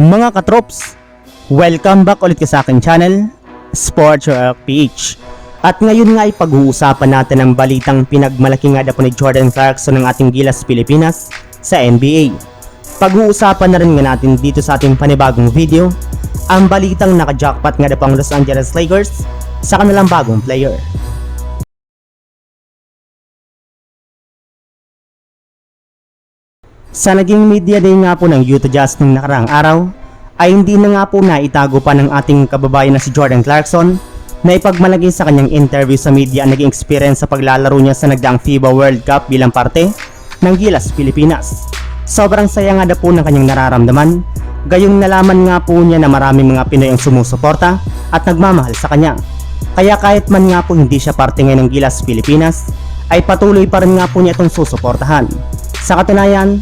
Mga katrops, welcome back ulit sa aking channel, Sports PH. At ngayon nga ay pag-uusapan natin ang balitang pinagmalaki nga daw ni Jordan Clarkson ng ating Gilas Pilipinas sa NBA. Pag-uusapan na rin nga natin dito sa ating panibagong video, ang balitang naka-jackpot nga daw ang Los Angeles Lakers sa kanilang bagong player. Sa naging media day nga po ng Utah Jazz nung nakaraang araw, ay hindi na nga po naitago pa ng ating kababayan na si Jordan Clarkson na ipagmalagay sa kanyang interview sa media ang naging experience sa paglalaro niya sa nagdaang FIBA World Cup bilang parte ng Gilas Pilipinas. Sobrang saya nga na po ng kanyang nararamdaman, gayong nalaman nga po niya na maraming mga Pinoy ang sumusuporta at nagmamahal sa kanya. Kaya kahit man nga po hindi siya parte ngayon ng Gilas Pilipinas, ay patuloy pa rin nga po niya itong susuportahan. Sa katunayan,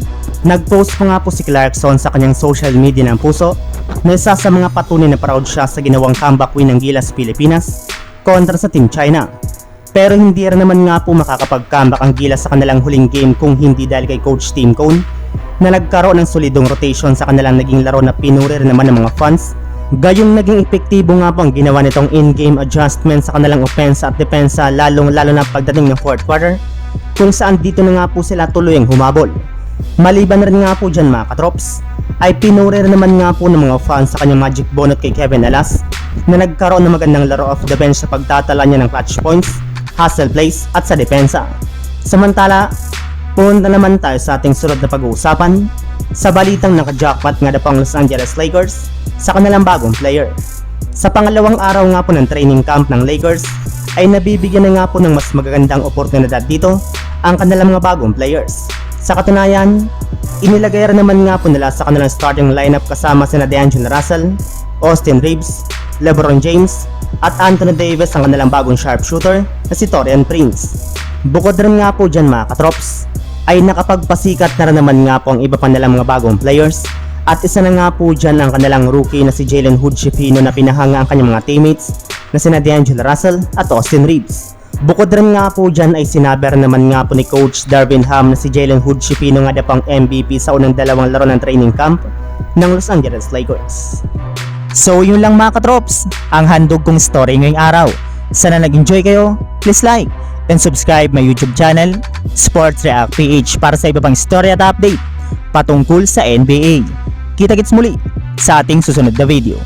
nag-post pa nga po si Clarkson sa kanyang social media ng puso na isa sa mga patunay na proud siya sa ginawang comeback win ng Gilas Pilipinas kontra sa Team China. Pero hindi rin naman nga po makakapag-comeback ang Gilas sa kanilang huling game kung hindi dahil kay Coach Team Cone na nagkaroon ng solidong rotation sa kanilang naging laro na pinuri naman ng mga fans Gayong naging epektibo nga po ang ginawa nitong in-game adjustment sa kanilang opensa at depensa lalong lalo na pagdating ng fourth quarter kung saan dito na nga po sila tuloy ang humabol. Maliban rin nga po dyan mga katrops, ay pinuri rin naman nga po ng mga fans sa kanyang magic bonus kay Kevin Alas na nagkaroon ng magandang laro off the bench sa pagtatala niya ng clutch points, hustle plays at sa depensa. Samantala, punta naman tayo sa ating sunod na pag-uusapan sa balitang naka-jackpot nga na pang Los Angeles Lakers sa kanilang bagong player. Sa pangalawang araw nga po ng training camp ng Lakers ay nabibigyan na nga po ng mas magagandang oportunidad dito ang kanilang mga bagong players. Sa katunayan, inilagay rin naman nga po nila sa kanilang starting lineup kasama sina DeAngelo Russell, Austin Reeves, LeBron James, at Anthony Davis ang kanilang bagong sharpshooter na si Torian Prince. Bukod rin nga po dyan mga katrops, ay nakapagpasikat na rin naman nga po ang iba pa nilang mga bagong players at isa na nga po dyan ang kanilang rookie na si Jalen Hood Shifino na pinahanga ang kanyang mga teammates na sina D'Angelo Russell at Austin Reeves. Bukod rin nga po dyan ay sinabi rin naman nga po ni Coach Darvin Ham na si Jalen Hood Shifino nga pang MVP sa unang dalawang laro ng training camp ng Los Angeles Lakers. So yun lang mga katrops, ang handog kong story ngayong araw. Sana nag-enjoy kayo, please like and subscribe my YouTube channel, Sports React PH para sa iba pang story at update patungkol sa NBA. Kita-kits muli sa ating susunod na video.